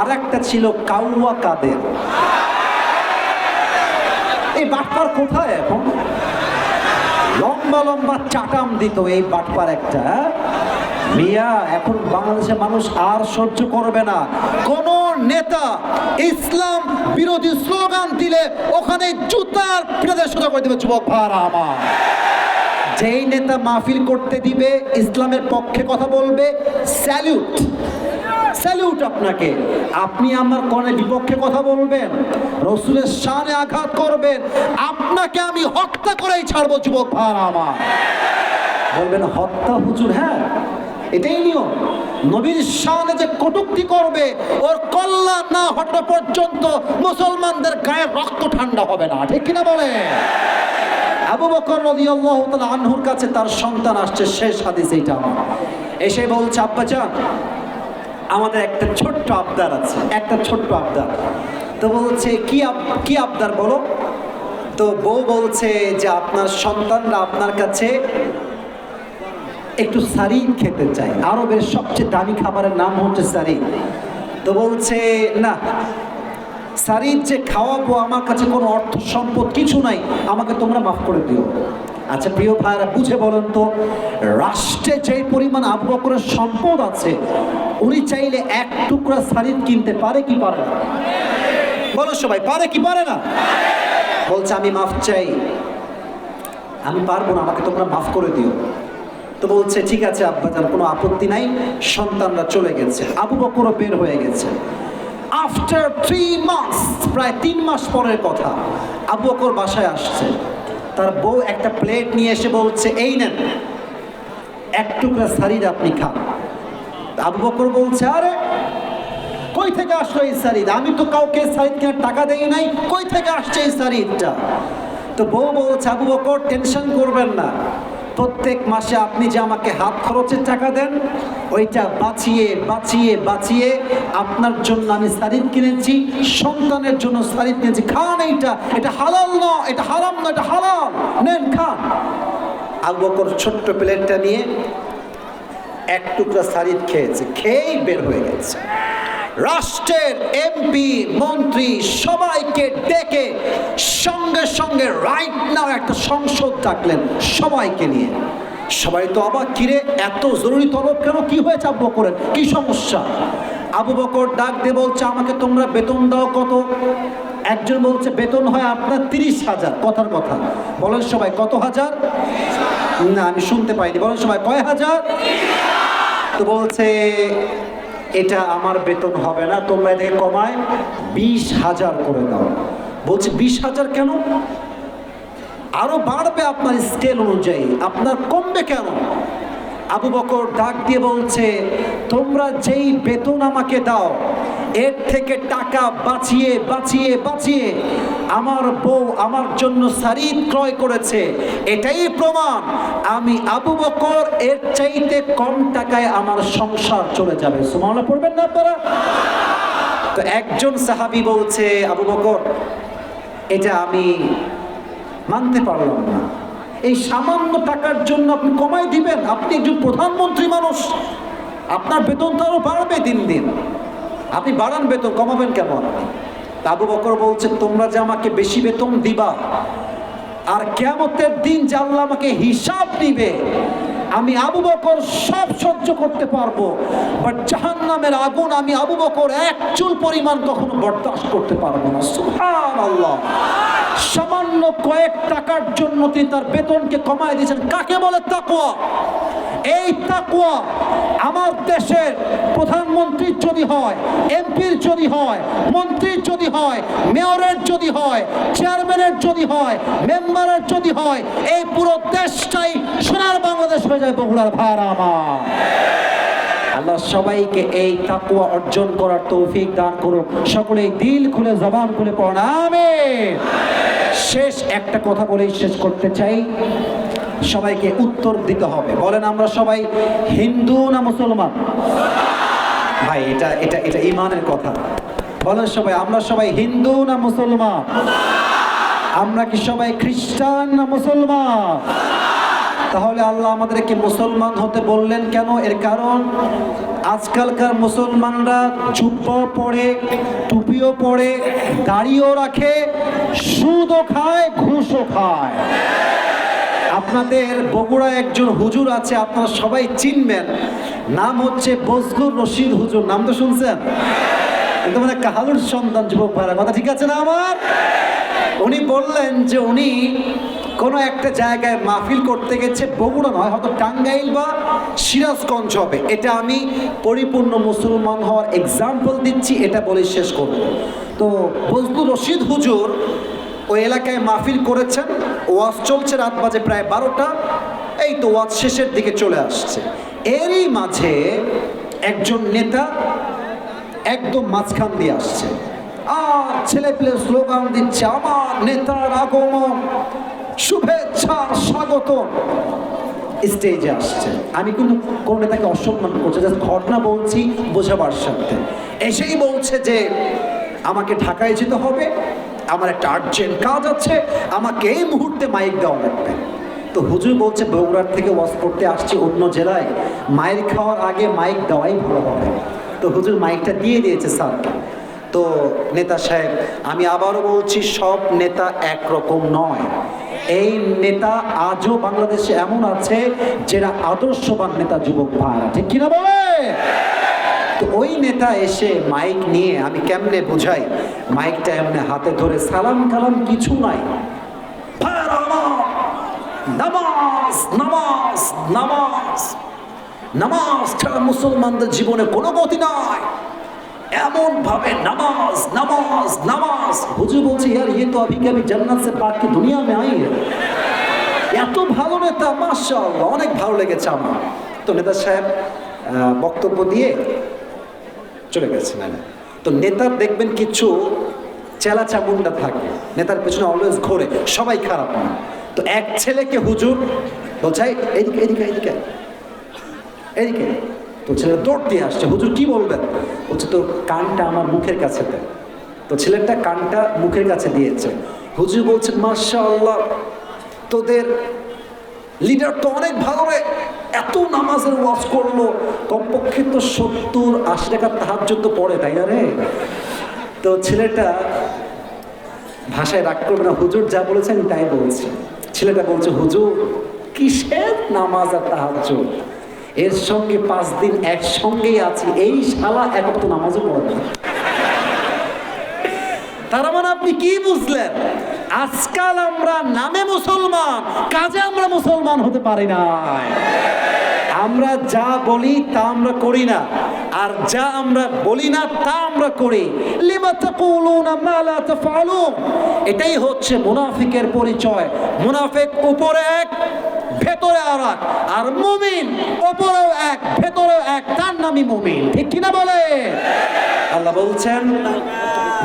আর একটা ছিল কাউয়া কাদের? এই বাটপার কোথায় এখন? লম্বা লম্বা চাটাম দিত এই বাটপার একটা হ্যাঁ? মিয়া, এখন বাংলাদেশের মানুষ আর সহ্য করবে না। কোন নেতা ইসলাম বিরোধী স্লোগান দিলে ওখানে জুতার সোজা করে দেবে, যুবক ভাড়া আমার। যেই নেতা মাহফিল করতে দিবে, ইসলামের পক্ষে কথা বলবে স্যালিউট স্যালিউট আপনাকে। আপনি আমার কনে বিপক্ষে কথা বলবেন, রসুলের শানে আঘাত করবেন, আপনাকে আমি হত্যা করেই ছাড়বো, যুবক ভার আমার। বলবেন, হত্যা হুজুর হ্যাঁ এটাই নিয়ম। নবীর শানে যে কটুক্তি করবে, ওর কল্যাণ না হঠাৎ পর্যন্ত মুসলমানদের গায়ে রক্ত ঠান্ডা হবে না, ঠিক কিনা বলে? আবু বকর রাদিয়াল্লাহু আনহুর কাছে তার সন্তান আসছে, শেষ হাদিস এইটা এসে বলছে আব্বা যান আমাদের একটা ছোট্ট আবদার আছে, একটা ছোট্ট আবদার। তো বলছে, কি কি আবদার বলো? তো বউ বলছে যে, আপনার সন্তানরা আপনার কাছে একটু সারি খেতে চাই আরবের সবচেয়ে দামি খাবারের নাম হচ্ছে সারি তো বলছে, না সারির যে খাওয়াবো, আমার কাছে কোনো অর্থ সম্পদ কিছু নাই। আমাকে তোমরা মাফ করে দিও। আচ্ছা প্রিয় ভাইরা বুঝে বলেন তো, রাষ্ট্রে যে পরিমাণ আবু বকরের সম্পদ আছে, উনি চাইলে এক টুকরা সারিদ কিনতে পারে কি পারে না? বলো সবাই, পারে কি পারে না? বলছে, আমি মাফ চাই। আমি পারব না, আমাকে তোমরা মাফ করে দিও। তো বলছে, ঠিক আছে আব্বাজান কোনো আপত্তি নাই, সন্তানরা চলে গেছে, আবু বকরও বের হয়ে গেছে। আফটার থ্রি মাস প্রায় তিন মাস পরের কথা, আবু বকর বাসায় আসছে। তার বউ একটা প্লেট নিয়ে এসে বলছে, এই নেন, এক টুকরা সারিদ আপনি খান। আবু বকর বলছে, আরে, কই থেকে আসলো এই সারিদ? আমি তো কাউকে সারিদ কেনার টাকা দেই নাই, কই থেকে আসছে এই সারিদটা? তো বউ বলছে, আবু বকর, টেনশন করবেন না প্রত্যেক মাসে আপনি যে আমাকে হাত খরচের টাকা দেন, ওইটা বাঁচিয়ে বাঁচিয়ে বাঁচিয়ে আপনার জন্য আমি শাড়ির কিনেছি, সন্তানের জন্য শাড়ির কিনেছি। খান এইটা, এটা হালাল ন এটা হারাম না এটা হালাল। নেন, খান। আবু ছোট্ট প্লেটটা নিয়ে এক টুকরা শাড়ির খেয়েছে, খেয়েই বের হয়ে গেছে। রাষ্ট্রের এমপি মন্ত্রী সবাইকে ডেকে সঙ্গে সঙ্গে রাইট নাও একটা সংসদ ডাকলেন সবাইকে নিয়ে। সবাই তো অবাক, কিরে, এত জরুরি তলব কেন? কি হয়েছে আবু বকরের? কি সমস্যা? আবু বকর ডাক দিয়ে বলছে, আমাকে তোমরা বেতন দাও কত? একজন বলছে, বেতন হয় আপনার তিরিশ হাজার। কথার কথা। বলেন সবাই, কত হাজার? না, আমি শুনতে পাইনি। বলেন সবাই, কয় হাজার? তো বলছে এটা আমার বেতন হবে না, তোমরা এটাকে কমায় বিশ হাজার করে দাও। বলছি, বিশ হাজার কেন? আরও বাড়বে আপনার স্কেল অনুযায়ী, আপনার কমবে কেন? আবু বকর ডাক দিয়ে বলছে, তোমরা যেই বেতন আমাকে দাও এর থেকে টাকা বাঁচিয়ে বাঁচিয়ে বাঁচিয়ে আমার বউ আমার জন্য শাড়ি ক্রয় করেছে। এটাই প্রমাণ। আমি আবু বকর এর চাইতে কম টাকায় আমার সংসার চলে যাবে। সুমানা পড়বেন না আপনারা? তো একজন সাহাবি বলছে, আবু বকর, এটা আমি মানতে পারলাম না। এই সামান্য টাকার জন্য আপনি কমাই দিবেন। আপনি একজন প্রধানমন্ত্রী মানুষ। আপনার বেতন তো আরও বাড়বে দিন দিন। আপনি বাড়ান বেতন, কমাবেন তা আবু বকর বলছে, তোমরা যে আমাকে বেশি বেতন দিবা, আর কেমতের দিন যে আমাকে হিসাব নিবে আমি আবু বকর সব সহ্য করতে পারব। বাট জাহান্নামের আগুন আমি আবু বকর এক চুল পরিমাণ কখনো বরদাস্ত করতে পারব না। সুবহান আল্লাহ সামান্য কয়েক টাকার জন্য তিনি তার বেতনকে কমায় দিয়েছেন। কাকে বলে তাকুয়া এই তাকুয়া আমার দেশের প্রধানমন্ত্রীর যদি হয়, এমপির যদি হয়, মন্ত্রীর যদি হয়, মেয়রের যদি হয়, চেয়ারম্যানের যদি হয়, মেম্বারের যদি হয়, এই পুরো দেশটাই সোনার বাংলাদেশ হয়ে যায় বগুড়ার ভাড়া আমার। আল্লাহ সবাইকে এই তাকুয়া অর্জন করার তৌফিক দান করুক। সকলেই দিল খুলে, জবান খুলে পড়ান শেষ একটা কথা বলেই শেষ করতে চাই। সবাইকে উত্তর দিতে হবে। বলেন আমরা সবাই হিন্দু না মুসলমান? ভাই, এটা এটা এটা ইমানের কথা। বলেন সবাই, আমরা সবাই হিন্দু না মুসলমান? আমরা কি সবাই খ্রিস্টান না মুসলমান? তাহলে আল্লাহ আমাদেরকে মুসলমান হতে বললেন কেন? এর কারণ, আজকালকার মুসলমানরা জুব্বাও পড়ে টুপিও পড়ে দাড়িও রাখে, সুদও খায়, ঘুষও খায়। আপনাদের বগুড়া একজন হুজুর আছে, আপনারা সবাই চিনবেন। নাম হচ্ছে বজগুর রশিদ হুজুর। নাম তো শুনছেন? কিন্তু মানে কাহালুর সন্তান, যুবক ভাইরা, কথা ঠিক আছে না আমার? উনি বললেন যে উনি কোনো একটা জায়গায় মাহফিল করতে গেছে, বগুড়া নয়, হয়তো টাঙ্গাইল বা সিরাজগঞ্জ হবে। এটা আমি পরিপূর্ণ মুসলমান হওয়ার এক্সাম্পল দিচ্ছি, এটা বলে শেষ করব। তো বজলুর রশিদ হুজুর ওই এলাকায় মাহফিল করেছেন। ওয়াজ চলছে রাত বাজে প্রায় বারোটা। এই তো ওয়াজ শেষের দিকে চলে আসছে। এরই মাঝে একজন নেতা একদম মাঝখান দিয়ে আসছে। আর ছেলে পেলে স্লোগান দিচ্ছে, আমার নেতার আগমন, শুভেচ্ছা স্বাগত স্টেজে আসছে। আমি কিন্তু কোন নেতাকে অসম্মান করছি, জাস্ট ঘটনা বলছি বোঝাবার সাথে। এসেই বলছে যে, আমাকে ঢাকায় যেতে হবে আমার একটা আর্জেন্ট কাজ আছে, আমাকে এই মুহূর্তে মাইক দেওয়া লাগবে। তো হুজুর বলছে, বগুড়ার থেকে ওয়াজ করতে আসছি অন্য জেলায় মাইক খাওয়ার আগে মাইক দেওয়াই ভালো হবে। তো হুজুর মাইকটা দিয়ে দিয়েছে স্যারকে তো নেতা সাহেব, আমি আবারও বলছি, সব নেতা একরকম নয়। এই নেতা আজও বাংলাদেশে এমন আছে যেটা আদর্শবান নেতা, যুবক ভাইরা। ঠিক কিনা বলে তো ওই নেতা এসে মাইক নিয়ে আমি কেমনে বুঝাই? মাইকটা এমনি হাতে ধরে সালাম কালাম কিছু নাই। নামাজ নামাজ নামাজ। নামাজ ছাড়া মুসলমানদের জীবনে কোনো গতি নাই। এমন ভাবে নামাজ নামাজ নামাজ। হুজু বলছি, ইয়ার ইয়ে তো আমি আমি জান্নাত সে পাক কি দুনিয়া মে আই এত ভালো নেতা, মাশাআল্লাহ, অনেক ভালো লেগেছে আমার। তো নেতা সাহেব বক্তব্য দিয়ে চলে গেছে না তো নেতার দেখবেন কিছু চেলা চামুন্ডা থাকে। নেতার পেছনে অলওয়েজ ঘোরে সবাই খারাপ না। তো এক ছেলেকে হুজুর বলছে "এই, এদিকে এদিকে এদিকে এদিকে। তো ছেলে দৌড় দিয়ে আসছে হুজুর কি বলবেন? বলছে তোর কানটা আমার মুখের কাছে দেয় তো ছেলেটা কানটা মুখের কাছে দিয়েছে। হুজুর বলছে মার্শা আল্লাহ তোদের লিডার তো অনেক ভালো রে। এত নামাজের ওয়াজ করল, কমপক্ষে তো সত্তর আশি টাকা তাহার তো পড়ে, তাই না রে? তো ছেলেটা ভাষায় রাগ করবে না, হুজুর যা বলেছেন তাই বলছি। ছেলেটা বলছে, হুজুর, কিসের নামাজ আর তাহাজ্জ এর সঙ্গে পাঁচ দিন একসঙ্গেই আছি, এই শালা এক তো নামাজও পড়ে না। তার মানে আপনি কি বুঝলেন? আজকাল আমরা নামে মুসলমান, কাজে আমরা মুসলমান হতে পারি না আমরা যা বলি তা আমরা করি না। আর যা আমরা বলি না তা আমরা করি। এটাই হচ্ছে মুনাফিকের পরিচয়। মুনাফিক উপরে এক, ভেতরে আর এক। আর মুমিন উপরেও এক, ভেতরেও এক। তার নামই মুমিন। ঠিক কিনা বলে? আল্লাহ বলছেন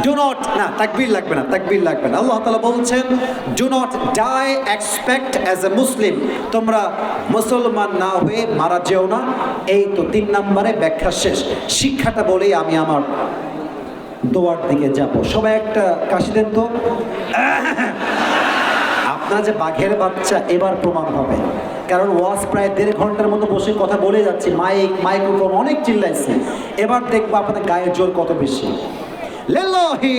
ডু নট না, তাকবীর লাগবে না, তাকবীর লাগবে না। আল্লাহ তাআলা বলছেন do not die except as a Muslim তোমরা মুসলমান না হয়ে মারা যেও না। এই তো তিন নম্বরে ব্যাখ্যা শেষ। শিক্ষাটা বলেই আমি আমার দোয়ার দিকে যাব। সবাই একটা কাশি দেন তো। আপনার যে বাঘের বাচ্চা এবার প্রমাণ হবে কারণ ওয়াজ প্রায় দেড় ঘণ্টার মতো বসে কথা বলে যাচ্ছি। মাইক, মাইক্রোফোন অনেক চিল্লাইছে। এবার দেখব আপনাদের গায়ের জোর কত বেশি। লিল্লাহি,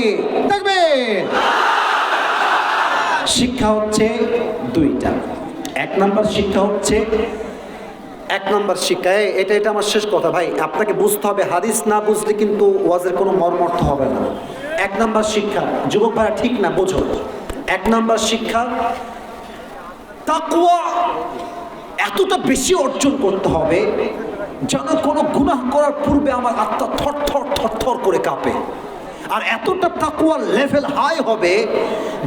তাকবীর। শিক্ষা হচ্ছে দুইটা। এক নাম্বার শিক্ষা হচ্ছে, এক নম্বর শিক্ষা এটা এটা আমার শেষ কথা ভাই। আপনাকে বুঝতে হবে, হাদিস না বুঝলে কিন্তু ওয়াজের কোনো মর্মর্থ হবে না। এক নম্বর শিক্ষা, যুবক ভাইরা ঠিক না, বোঝো। এক নম্বর শিক্ষা তাকুয়া এতটা বেশি অর্জন করতে হবে, যেন কোনো গুনাহ করার পূর্বে আমার আত্মা থর থর থর থর করে কাঁপে। আর এতটা তাকুয়ার লেভেল হাই হবে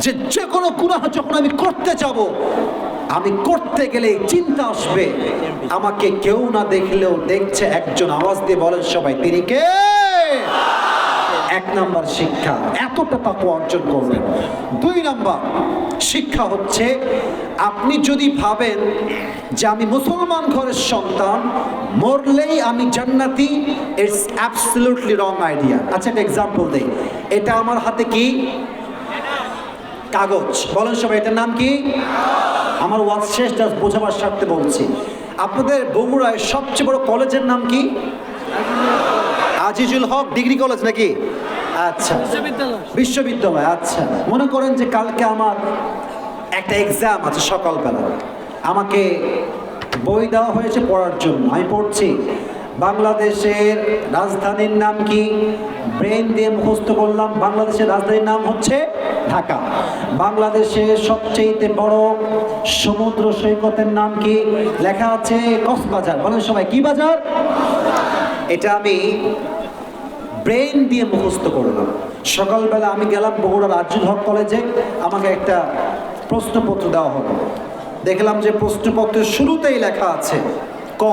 যে যে কোনো গুনাহ যখন আমি করতে যাব, আমি করতে গেলে চিন্তা আসবে। আমাকে কেউ না দেখলেও দেখছে, একজন আওয়াজ দিয়ে বলেন, সবাই, তিনি কে? এক নাম্বার শিক্ষা। এতটা তাকে অর্জন করবেন দুই নাম্বার শিক্ষা হচ্ছে, আপনি যদি ভাবেন যে আমি মুসলমান ঘরের সন্তান, মরলেই আমি জান্নাতি ইটস অ্যাবসলিউটলি রং আইডিয়া আচ্ছা একটা এক্সাম্পল দেই। এটা আমার হাতে কি? কাগজ। বলেন সবাই, এটার নাম কি? আমার ওয়াজ শেষ, জাস্ট বোঝাবার স্বার্থে বলছি। আপনাদের বগুড়ায় সবচেয়ে বড় কলেজের নাম কি? আজিজুল হক ডিগ্রি কলেজ নাকি? আচ্ছা। বিশ্ববিদ্যালয়। আচ্ছা। মনে করেন যে কালকে আমার একটা এক্সাম আছে সকালবেলা। আমাকে বই দেওয়া হয়েছে পড়ার জন্য। আমি পড়ছি বাংলাদেশের রাজধানীর নাম কি? ব্রেন দিয়ে মুখস্থ করলাম বাংলাদেশের রাজধানীর নাম হচ্ছে ঢাকা। বাংলাদেশের সবচেয়ে বড় সমুদ্র সৈকতের নাম কি? লেখা আছে কক্সবাজার। বলেন সবাই কি বাজার? এটা আমি ব্রেন দিয়ে মুখস্থ করলাম সকালবেলা আমি গেলাম বগুড়ার আর্জুন হক কলেজে, আমাকে একটা প্রশ্নপত্র দেওয়া হলো। দেখলাম যে প্রশ্নপত্রের শুরুতেই লেখা আছে, ক,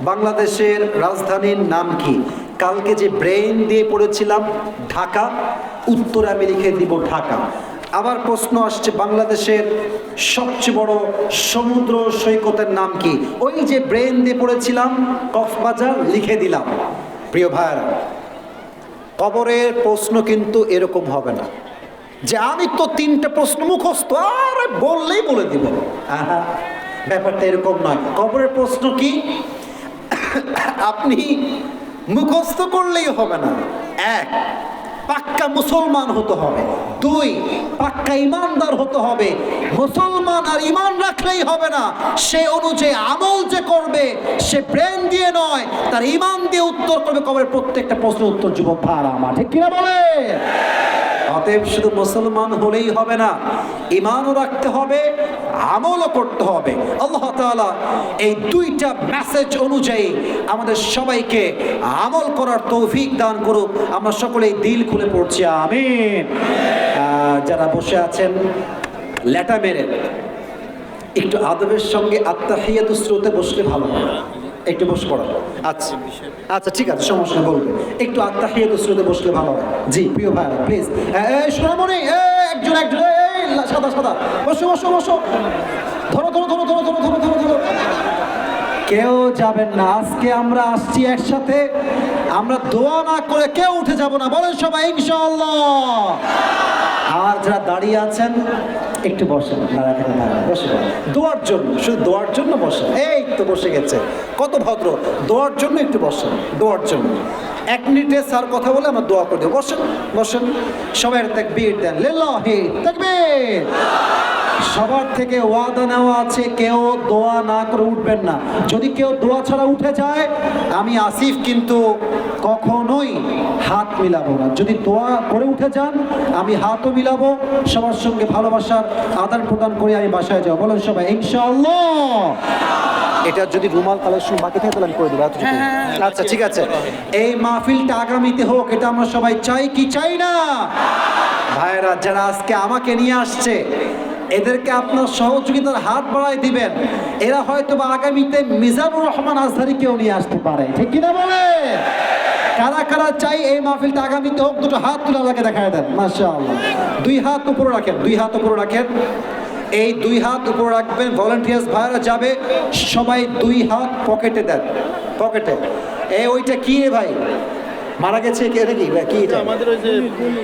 বাংলাদেশের রাজধানীর নাম কি? কালকে যে ব্রেন দিয়ে পড়েছিলাম, ঢাকা, উত্তর আমি লিখে দিব ঢাকা। আবার প্রশ্ন আসছে, বাংলাদেশের সবচেয়ে বড় সমুদ্র সৈকতের নাম কি? ওই যে ব্রেন দিয়ে পড়েছিলাম, কক্সবাজার, লিখে দিলাম। প্রিয় ভাইরা কবরের প্রশ্ন কিন্তু এরকম হবে না। যে আমি তো তিনটা প্রশ্ন মুখস্থ, আরে বললেই বলে দিব। ব্যাপারটা এরকম নয়। কবরের প্রশ্ন কি? আপনি মুখস্থ করলেই হবে না। এক, পাক্কা মুসলমান হতে হবে। দুই, পাক্কা ইমানদার হতে হবে। মুসলমান আর ইমান রাখলেই হবে না। সে অনুযায়ী আমল যে করবে সে ব্রেন দিয়ে নয়, তার ইমান দিয়ে উত্তর করবে কবে প্রত্যেকটা প্রশ্ন উত্তর যুবক ভাড়া আমার। ঠিক কিনা বলে? অতএব শুধু মুসলমান হলেই হবে না ইমানও রাখতে হবে, আমলও করতে হবে। আল্লাহ তাআলা এই দুইটা মেসেজ অনুযায়ী আমাদের সবাইকে আমল করার তৌফিক দান করুক। আমরা সকলেই দিল খুলে পড়ছি, আমিন। যারা বসে আছেন, লেটা মেরে, একটু আদবের সঙ্গে আত্মাহিয়াত স্রোতে বসলে ভালো হয়। একটু বসে পড়ো। আচ্ছা। আচ্ছা ঠিক আছে সমস্যা বলবে। একটু আত্মাহিয়াত স্রোতে বসলে ভালো হয়। জি প্রিয় ভাই প্লিজ সোনামণি একজন একজন সাদা সাদা। বসো বসো বসো। ধরো ধরো ধরো ধরো ধরো ধরো ধরো ধরো। কেউ যাবেন না। আজকে আমরা আসছি একসাথে। আমরা দোয়া না করে কেউ উঠে যাব না। বলেন সবাই ইনশাআল্লাহ। আর যারা দাঁড়িয়ে আছেন, একটু বসেন বসে দোয়ার জন্য, শুধু দোয়ার জন্য বসেন। এই তো বসে গেছে। কত ভদ্র। দোয়ার জন্য একটু বসেন, দোয়ার জন্য। এক মিনিটে স্যার কথা বলে আমার দোয়া করে দেবো। বসেন বসেন। সবাই তাকবীর দেন। লিল্লাহি তাকবীর। সবার থেকে ওয়াদা নেওয়া আছে কেউ দোয়া না করে উঠবেন না। যদি কেউ দোয়া ছাড়া উঠে যায় আমি আসিফ কিন্তু কখনোই হাত মিলাবো না। যদি দোয়া করে উঠে যান আমি হাতও মিলাবো সবার সঙ্গে ভালোবাসার আদান প্রদান করে আমি বাসায় যাব। বলেন সবাই ইনশাআল্লাহ। এটা যদি রুমাল কালেকশন বাকি থাকে তাহলে আমি করে দেবো। এতটুকু। আচ্ছা ঠিক আছে। এই মাহফিলটা আগামীতে হোক এটা আমরা সবাই চাই কি চাই না? ভাইরা যারা আজকে আমাকে নিয়ে আসছে এদেরকে আপনার সহযোগিতার হাত বাড়াই দিবেন। এরা হয়তো বা আগামীতে মিজানুর রহমান আজহারিকেও নিয়ে আসতে পারে। ঠিক কিনা বলে? কারা কারা চাই এই মাহফিলটা আগামীতে হোক, দুটো হাত তুলে আমাকে দেখায় দেন। মাসা দুই হাত উপরে রাখেন, দুই হাত উপরে রাখেন। এই দুই হাত উপরে রাখবেন ভলেন্টিয়ার্স ভাইরা যাবে, সবাই দুই হাত পকেটে দেন। পকেটে। এ, ওইটা কি রে ভাই? মারা গেছে কে? নাকি কি? এটা আমাদের ওই যে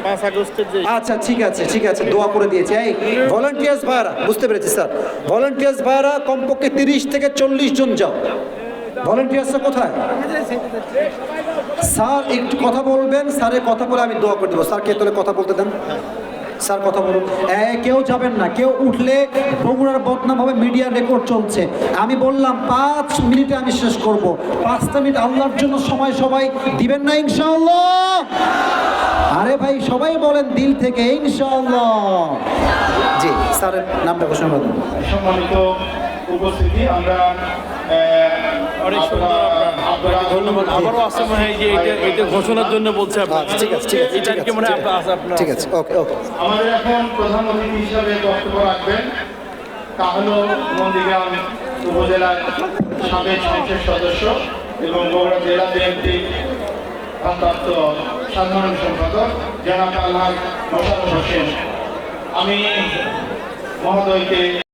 পাঁচ আগস্টের যে আচ্ছা ঠিক আছে ঠিক আছে দোয়া করে দিয়েছে। এই ভলান্টিয়ার্স ভাড়া বুঝতে পেরেছি স্যার। ভলেন্টিয়ার্স ভাড়া কমপক্ষে তিরিশ থেকে চল্লিশ জন যাও। ভলেন্টিয়ার্সরা কোথায়? স্যার একটু কথা বলবেন স্যারের কথা বলে আমি দোয়া করে দেবো। স্যারকে তাহলে কথা বলতে দেন। স্যার কথা বলুন। এ, কেউ যাবেন না। কেউ উঠলে বগুড়ার বদনাম হবে মিডিয়া রেকর্ড চলছে। আমি বললাম পাঁচ মিনিটে আমি শেষ করব। পাঁচটা মিনিট আল্লাহর জন্য সময় সবাই দিবেন না ইনশাআল্লাহ? আরে ভাই সবাই বলেন দিল থেকে ইনশাআল্লাহ। জি স্যারের নামটা ঘোষণা করুন। সম্মানিত উপস্থিতি আমরা আহ, অনেক সুন্দর আপনার আপনাকে ধন্যবাদ। আবারও মনে হয় যে এটা এটা ঘোষণার জন্য বলছে আপনার। আচ্ছা, ঠিক আছে ঠিক আছে এটা কি মনে হয় আছে, আপনার ঠিক আছে ওকে ওকে। আমাদের এখন প্রধান অতিথি হিসাবে বক্তব্য রাখবেন। তা হল নন্দীগ্রাম উপজেলার সাবেক সংসদ সদস্য এবং বগুড়া জেলা বিএনপি ভারপ্রাপ্ত সাধারণ সম্পাদক মোশারফ হোসেন। আমি মহোদয়কে